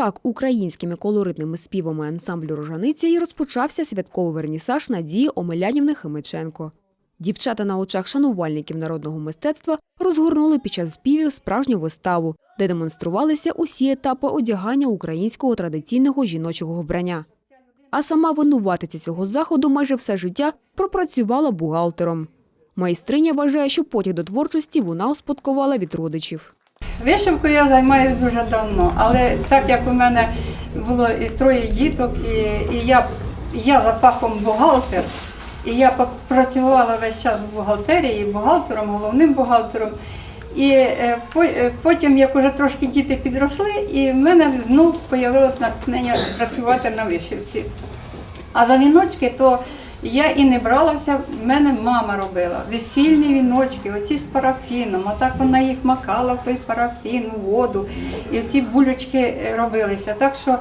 Так, українськими колоритними співами ансамблю Рожаниця і розпочався святковий вернісаж Надії Омелянівни Химиченко. Дівчата на очах шанувальників народного мистецтва розгорнули під час співів справжню виставу, де демонструвалися усі етапи одягання українського традиційного жіночого вбрання. А сама винуватиця цього заходу майже все життя пропрацювала бухгалтером. Майстриня вважає, що потяг до творчості вона успадкувала від родичів. Вишивкою я займаюся дуже давно, але так як у мене було і троє діток, і, і я, я за фахом бухгалтер, і я працювала весь час в бухгалтерії, бухгалтером, головним бухгалтером. І е, е, потім, як вже трошки діти підросли, і в мене знов з'явилось натхнення працювати на вишивці. А за віночки, то я і не бралася, в мене мама робила весільні віночки, оці з парафіном, отак вона їх макала в той парафін, у воду, і ці булючки робилися. Так що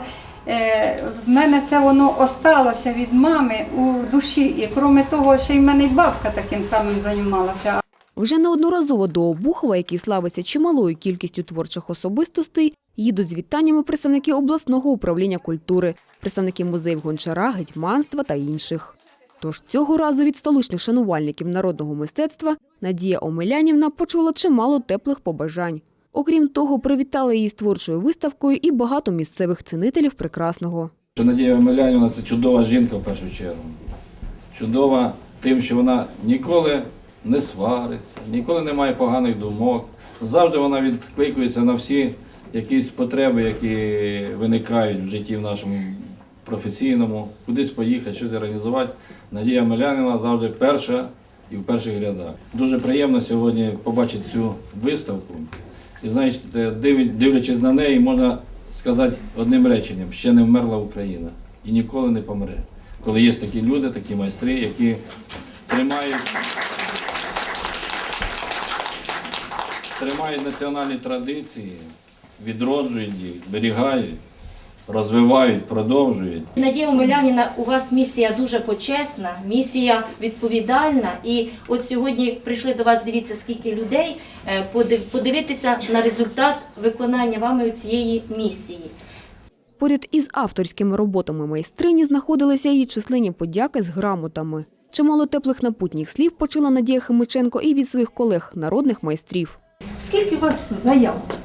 е, в мене це воно осталося від мами у душі. І крім того, ще й в мене й бабка таким самим займалася. Вже неодноразово до Обухова, який славиться чималою кількістю творчих особистостей, їдуть з вітаннями представники обласного управління культури, представники музеїв гончара, гетьманства та інших. Тож цього разу від столичних шанувальників народного мистецтва Надія Омелянівна почула чимало теплих побажань. Окрім того, привітали її з творчою виставкою і багато місцевих цінителів прекрасного. Надія Омелянівна це чудова жінка в першу чергу. Чудова тим, що вона ніколи не свариться, ніколи не має поганих думок. Завжди вона відкликується на всі якісь потреби, які виникають в житті в нашому професійному, кудись поїхати, щось організувати. Надія Омелянівна завжди перша і в перших рядах. Дуже приємно сьогодні побачити цю виставку. І знаєте, дивлячись на неї, можна сказати одним реченням: ще не вмерла Україна і ніколи не помре. Коли є такі люди, такі майстри, які тримають, тримають національні традиції, відроджують їх, зберігають, розвивають, продовжують. Надія Омелянівна, у вас місія дуже почесна, місія відповідальна. І от сьогодні прийшли до вас, дивіться, скільки людей, е, подивитися на результат виконання вами цієї місії. Поряд із авторськими роботами майстрині знаходилися її численні подяки з грамотами. Чимало теплих напутніх слів почула Надія Химиченко і від своїх колег, народних майстрів. Скільки у вас заяв?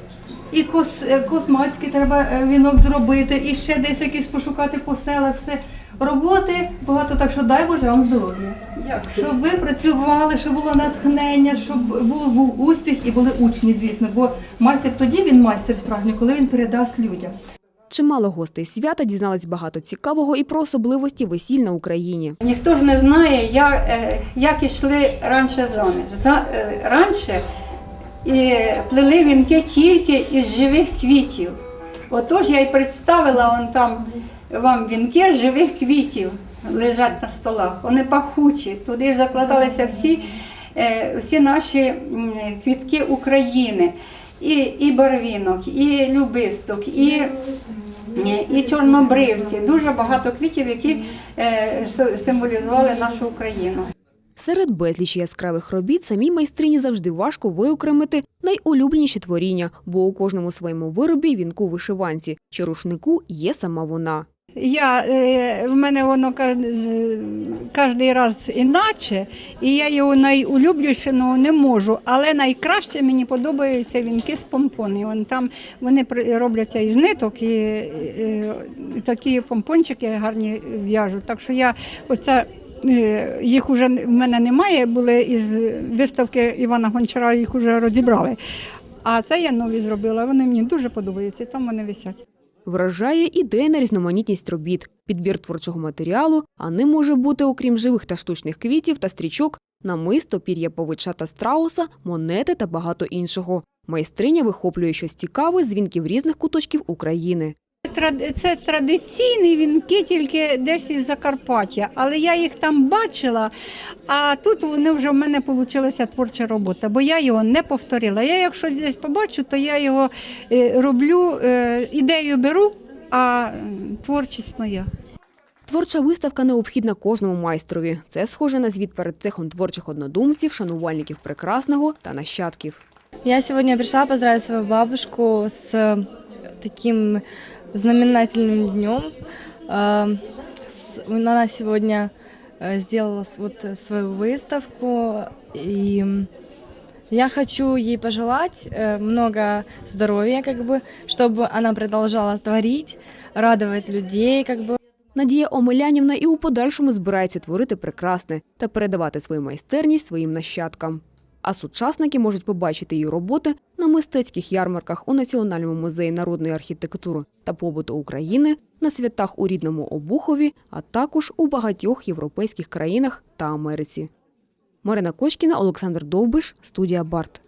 І кос, е, космацький треба е, вінок зробити, і ще десь якісь пошукати по селах, все. Роботи багато, так що дай Боже вам здоров'я. Щоб ви працювали, щоб було натхнення, щоб було, був успіх і були учні, звісно. Бо майстер тоді він майстер справжній, коли він передасть людям. Чимало гостей свята дізнались багато цікавого і про особливості весіль на Україні. Ніхто ж не знає, як, е, як ішли раніше заміж. За, раніше і плели вінки тільки із живих квітів. Отож я й представила вон там вам вінки живих квітів лежать на столах. Вони пахучі. Туди закладалися всі, е, всі наші квітки України. І, і барвінок, і любисток, і і чорнобривці, дуже багато квітів, які е, символізували нашу Україну. Серед безлічі яскравих робіт самій майстрині завжди важко виокремити найулюбленіші творіння, бо у кожному своєму виробі, вінку вишиванці чи рушнику є сама вона. Я, е, в мене воно кожен раз іначе, і я його найулюбленішого не можу. Але найкраще мені подобаються вінки з помпони. Вон там вони робляться із ниток і, е, і такі помпончики гарні в'яжуть. Так що я оце. Е, Їх вже в мене немає, були із виставки Івана Гончара, їх вже розібрали. А це я нові зробила. Вони мені дуже подобаються, там вони висять. Вражає ідейна різноманітність робіт, підбір творчого матеріалу, а ним може бути, окрім живих та штучних квітів та стрічок, намисто, пір'я павича та страуса, монети та багато іншого. Майстриня вихоплює щось цікаве з вінків різних куточків України. Це традиційні вінки, тільки десь із Закарпаття, але я їх там бачила, а тут вони вже в мене вийшла творча робота, бо я його не повторила. Я якщо десь побачу, то я його е, роблю, е, ідею беру, а творчість моя. Творча виставка необхідна кожному майстрові. Це схоже на звіт перед цехом творчих однодумців, шанувальників прекрасного та нащадків. Я сегодня пришла поздравить свою бабушку с таким знаменательным днем. Э, с- Она сегодня э, сделала с- вот э, свою выставку, и м, я хочу ей пожелать э, много здоровья, как бы, чтобы она продолжала творить, радовать людей, как бы. Надія Омелянівна і у подальшому збирається творити прекрасне та передавати свою майстерність своїм нащадкам. А сучасники можуть побачити її роботи на мистецьких ярмарках у Національному музеї народної архітектури та побуту України, на святах у рідному Обухові, а також у багатьох європейських країнах та Америці. Марина Кочкіна, Олександр Довбиш, студія Барт.